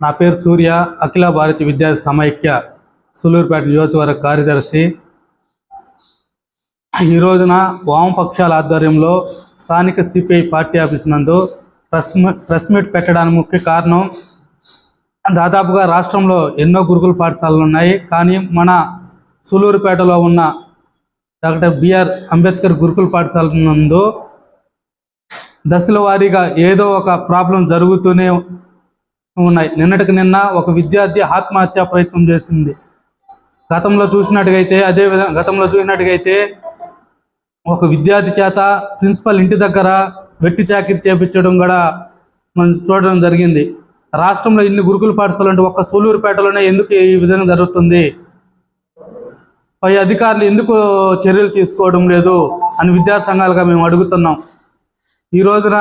నా పేరు సూర్య అఖిల భారతి విద్యార్థి సమైక్య సులూరుపేట నియోజకవర్గ కార్యదర్శి. ఈ రోజున వామపక్షాల ఆధ్వర్యంలో స్థానిక సిపిఐ పార్టీ ఆఫీస్ నందు ప్రెస్ ప్రెస్ మీట్ పెట్టడానికి ముఖ్య కారణం దాదాపుగా రాష్ట్రంలో ఎన్నో గురుకుల పాఠశాలలు ఉన్నాయి. కానీ మన సులూరుపేటలో ఉన్న డాక్టర్ బిఆర్ అంబేద్కర్ గురుకుల పాఠశాల నందు దశల వారీగా ఏదో ఒక ప్రాబ్లం జరుగుతూనే ఉన్నాయి. నిన్నటికి నిన్న ఒక విద్యార్థి ఆత్మహత్య ప్రయత్నం చేసింది. గతంలో చూసినట్టుగైతే అదే విధంగా గతంలో చూసినట్టుగైతే ఒక విద్యార్థి చేత ప్రిన్సిపల్ ఇంటి దగ్గర వెట్టి చాకిరి చేపించడం కూడా మనం చూడడం జరిగింది. రాష్ట్రంలో ఇన్ని గురుకుల పాఠశాలలు అంటే ఒక్క సూలూరుపేటలోనే ఎందుకు ఈ విధంగా జరుగుతుంది? పై అధికారులు ఎందుకు చర్యలు తీసుకోవడం లేదు అని విద్యాసంఘాలుగా సంఘాలుగా మేము అడుగుతున్నాం. ఈ రోజున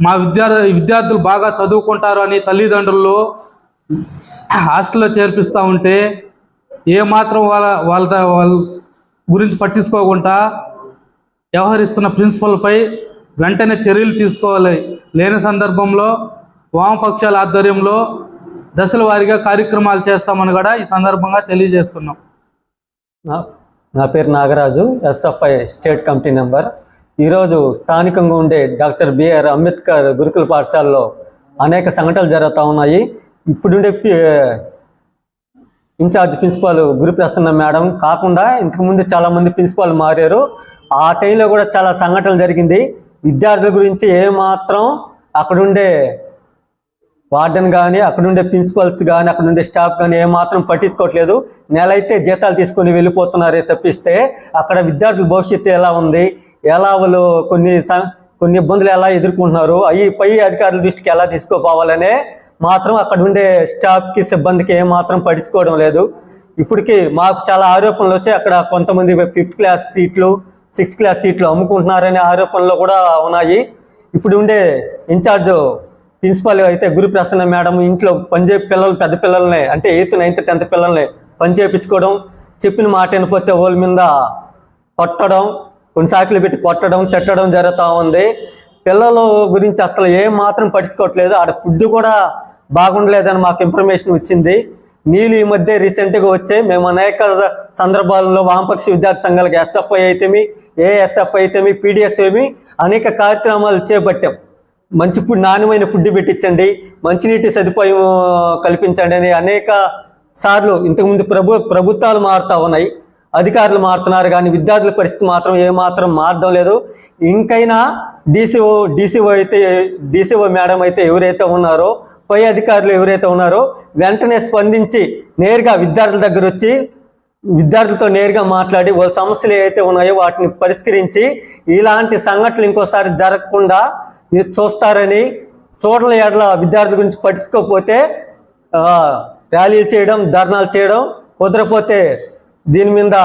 మా విద్యార్థి విద్యార్థులు బాగా చదువుకుంటారు అని తల్లిదండ్రులు హాస్టల్లో చేర్పిస్తూ ఉంటే ఏమాత్రం వాళ్ళ వాళ్ళ వాళ్ళ గురించి పట్టించుకోకుండా వ్యవహరిస్తున్న ప్రిన్సిపల్పై వెంటనే చర్యలు తీసుకోవాలి. లేని సందర్భంలో వామపక్షాల ఆధ్వర్యంలో దశల వారీగా కార్యక్రమాలు చేస్తామని కూడా ఈ సందర్భంగా తెలియజేస్తున్నాం. నా- పేరు Nagaraju SFI state committee number ఈరోజు స్థానికంగా ఉండే డాక్టర్ బిఆర్ అంబేద్కర్ గురుకుల పాఠశాలలో అనేక సంఘటనలు జరుగుతూ ఉన్నాయి. ఇప్పుడుండే P- incharge principal Guru Prasanna madam కాకుండా ఇంతకుముందు చాలామంది ప్రిన్సిపాల్ మారారు. ఆ టైంలో కూడా చాలా సంఘటనలు జరిగింది. విద్యార్థుల గురించి ఏమాత్రం అక్కడుండే వార్డెన్ కానీ అక్కడుండే ప్రిన్సిపల్స్ కానీ అక్కడుండే స్టాఫ్ కానీ ఏమాత్రం పట్టించుకోవట్లేదు. నెల అయితే జీతాలు తీసుకొని వెళ్ళిపోతున్నారే తప్పిస్తే అక్కడ విద్యార్థుల భవిష్యత్తు ఎలా ఉంది? ఎలా వాళ్ళు కొన్ని కొన్ని ఇబ్బందులు ఎలా ఎదుర్కొంటున్నారు? అవి పై అధికారుల దృష్టికి ఎలా తీసుకోపోవాలనే మాత్రం అక్కడ ఉండే స్టాఫ్కి సిబ్బందికి ఏమాత్రం పట్టించుకోవడం లేదు. ఇప్పటికి మాకు చాలా ఆరోపణలు వచ్చాయి. అక్కడ కొంతమంది ఫిఫ్త్ క్లాస్ సీట్లు సిక్స్త్ క్లాస్ సీట్లు అమ్ముకుంటున్నారనే ఆరోపణలు కూడా ఉన్నాయి. ఇప్పుడు ఉండే ఇన్ఛార్జ్ ప్రిన్సిపాల్ అయితే గురు ప్రసన్న మేడం ఇంట్లో పనిచేయ పిల్లలు పెద్ద పిల్లల్ని అంటే ఎయిత్ నైన్త్ టెన్త్ పిల్లల్ని పని చేయించుకోవడం చెప్పిన మాట వినపోతే వాళ్ళ మీద కొట్టడం కొన్ని సాకులు పెట్టి కొట్టడం తిట్టడం జరుగుతూ ఉంది. పిల్లల గురించి అసలు ఏం మాత్రం పట్టించుకోవట్లేదు. ఆడ ఫుడ్ కూడా బాగుండలేదని మాకు ఇన్ఫర్మేషన్ వచ్చింది. నీళ్ళు ఈ మధ్య రీసెంట్గా వచ్చాయి. మేము అనేక సందర్భాల్లో వామపక్ష విద్యార్థి సంఘాలకు ఎస్ఎఫ్ఐ అయితేమి ఏఎస్ఎఫ్ అయితేమి పీడిఎస్ ఏమి అనేక కార్యక్రమాలు చేపట్టాం. మంచి ఫుడ్ నాణ్యమైన ఫుడ్ పెట్టించండి మంచినీటి సదుపాయం కల్పించండి అని అనేక సార్లు ఇంతకుముందు ప్రభు ప్రభుత్వాలు మారుతూ ఉన్నాయి. అధికారులు మారుతున్నారు కానీ విద్యార్థుల పరిస్థితి మాత్రం ఏమాత్రం మారడం లేదు. ఇంకైనా డీసీఓ డీసీఓ అయితే డీసీఓ మేడం అయితే ఎవరైతే ఉన్నారో పై అధికారులు ఎవరైతే ఉన్నారో వెంటనే స్పందించి నేరుగా విద్యార్థుల దగ్గర వచ్చి విద్యార్థులతో నేరుగా మాట్లాడి వాళ్ళ సమస్యలు ఏవైతే ఉన్నాయో వాటిని పరిష్కరించి ఇలాంటి సంఘటనలు ఇంకోసారి జరగకుండా మీరు చూస్తారని చూడల ఏడల విద్యార్థుల గురించి పట్టించుకోకపోతే ర్యాలీలు చేయడం ధర్నాలు చేయడం కుదరపోతే దీని మీద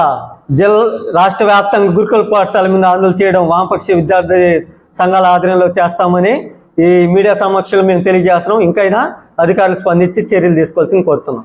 జిల్లా రాష్ట్ర వ్యాప్తంగా గురుకుల పాఠశాల మీద ఆందోళన చేయడం వామపక్ష విద్యార్థి సంఘాల ఆధ్వర్యంలో చేస్తామని ఈ మీడియా సమక్షంలో మేము తెలియజేస్తున్నాం. ఇంకైనా అధికారులు స్పందించి చర్యలు తీసుకోవాల్సింది కోరుతున్నాం.